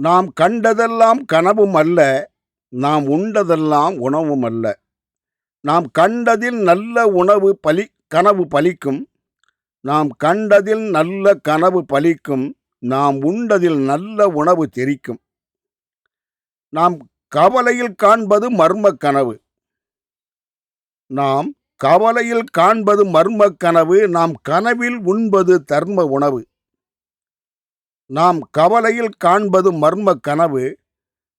நாம் கண்டதெல்லாம் கனவும் அல்ல நாம் உண்டதெல்லாம் உணவும் அல்ல. நாம் கண்டதில் நல்ல உணவு பலி கனவு பலிக்கும். நாம் கண்டதில் நல்ல கனவு பலிக்கும். நாம் உண்டதில் நல்ல உணவு தெரிக்கும். நாம் கவலையில் காண்பது மர்ம கனவு. நாம் கவலையில் காண்பது மர்ம கனவு. நாம் கனவில் உண்பது தர்ம உணவு. நாம் கவலையில் காண்பது மர்ம கனவு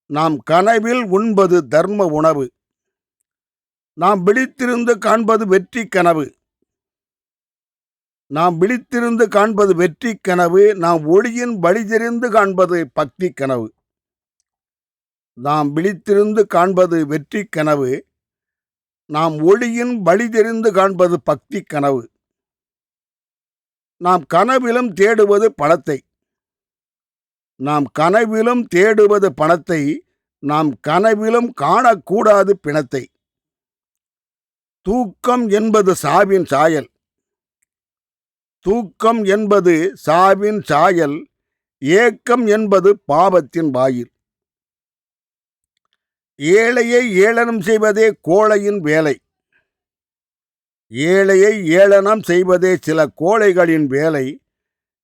நாம் கனவில் உண்பது தர்ம உணவு. நாம் விழித்திருந்து காண்பது வெற்றி கனவு. நாம் விழித்திருந்து காண்பது வெற்றி கனவு நாம் ஒளியின் வழி தெரிந்து காண்பது பக்தி கனவு. நாம் விழித்திருந்து காண்பது வெற்றி கனவு நாம் ஒளியின் வழி தெரிந்து காண்பது பக்தி கனவு. நாம் கனவிலும் தேடுவது பணத்தை நாம் கனவிலும் தேடுவது பணத்தை நாம் கனவிலும் காணக்கூடாது பிணத்தை. தூக்கம் என்பது சாவின் சாயல். தூக்கம் என்பது சாவின் சாயல் ஏக்கம் என்பது பாவத்தின் வாயில். ஏழையை ஏளனம் செய்வதே கோழையின் வேலை. ஏழையை ஏளனம் செய்வதே சில கோழைகளின் வேலை.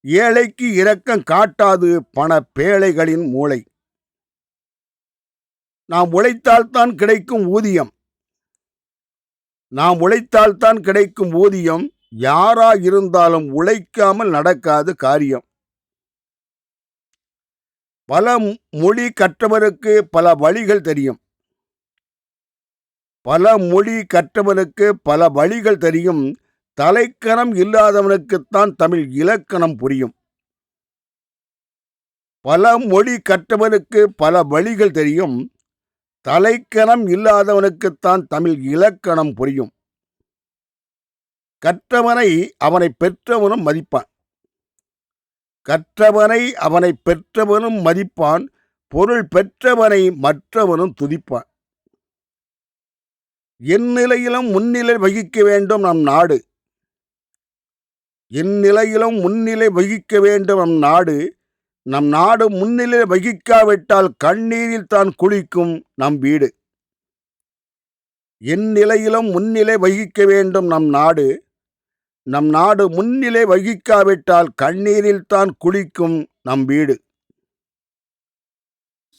ஏழைக்கு இரக்கம் காட்டாது பண பேழைகளின் மூளை. நாம் உழைத்தால்தான் கிடைக்கும் ஊதியம். நாம் உழைத்தால்தான் கிடைக்கும் ஊதியம். யாரா இருந்தாலும் உழைக்காமல் நடக்காது காரியம். பல மொழி கற்றவருக்கு பல வழிகள் தெரியும். பல மொழி கற்றவனுக்கு பல வழிகள் தெரியும். தலைக்கணம் இல்லாதவனுக்குத்தான் தமிழ் இலக்கணம் புரியும். பல மொழி கற்றவனுக்கு பல வழிகள் தெரியும். தலைக்கணம் இல்லாதவனுக்குத்தான் தமிழ் இலக்கணம் புரியும். கற்றவனை அவனை பெற்றவனும் மதிப்பான். கற்றவனை அவனை பெற்றவனும் மதிப்பான். பொருள் பெற்றவனை மற்றவனும் துதிப்பான். எந்நிலையிலும் முன்னிலை வகிக்க வேண்டும் நம் நாடு. இந்நிலையிலும் முன்னிலை வகிக்க வேண்டும் நம் நாடு. நம் நாடு முன்னிலை வகிக்காவிட்டால் கண்ணீரில் தான் குளிக்கும் நம் வீடு. இந்நிலையிலும் முன்னிலை வகிக்க வேண்டும் நம் நாடு. நம் நாடு முன்னிலை வகிக்காவிட்டால் கண்ணீரில் தான் குளிக்கும் நம் வீடு.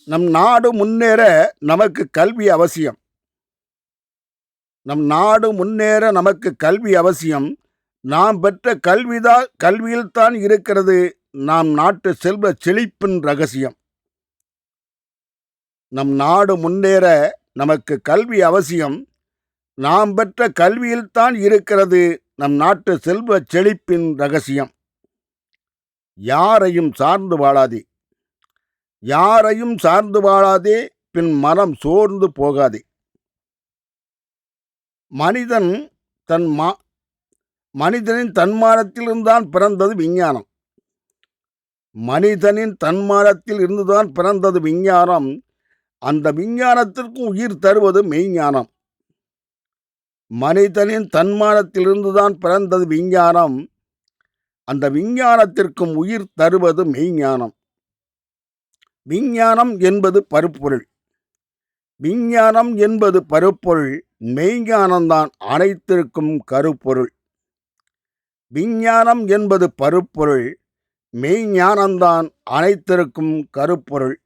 நம் நாடு முன்னேற நமக்கு கல்வி அவசியம். நம் நாடு முன்னேற நமக்கு கல்வி அவசியம். நாம் பெற்ற கல்விதான் கல்வியில்தான் இருக்கிறது. நாம் நாட்டு செல்வ செழிப்பின் ரகசியம். நம் நாடு முன்னேற நமக்கு கல்வி அவசியம். நாம் பெற்ற கல்வியில்தான் இருக்கிறது. நம் நாட்டு செல்வ செழிப்பின் ரகசியம். யாரையும் சார்ந்து வாழாதே. யாரையும் சார்ந்து வாழாதே பின் மனம் சோர்ந்து போகாதே. மனிதன் தன் மா மனிதனின் தன்மானத்திலிருந்தான் பிறந்தது விஞ்ஞானம். மனிதனின் தன்மானத்தில் இருந்துதான் பிறந்தது விஞ்ஞானம். அந்த விஞ்ஞானத்திற்கும் உயிர் தருவது மெய்ஞானம். மனிதனின் தன்மானத்திலிருந்துதான் பிறந்தது விஞ்ஞானம். அந்த விஞ்ஞானத்திற்கும் உயிர் தருவது மெய்ஞானம். விஞ்ஞானம் என்பது பருப்பொருள். விஞ்ஞானம் என்பது பருப்பொருள். மெய்ஞானம்தான் அனைத்திற்கும் கருப்பொருள். விஞ்ஞானம் என்பது பருப்பொருள் மெய்ஞானம்தான் அனைத்திற்கும் கருப்பொருள்.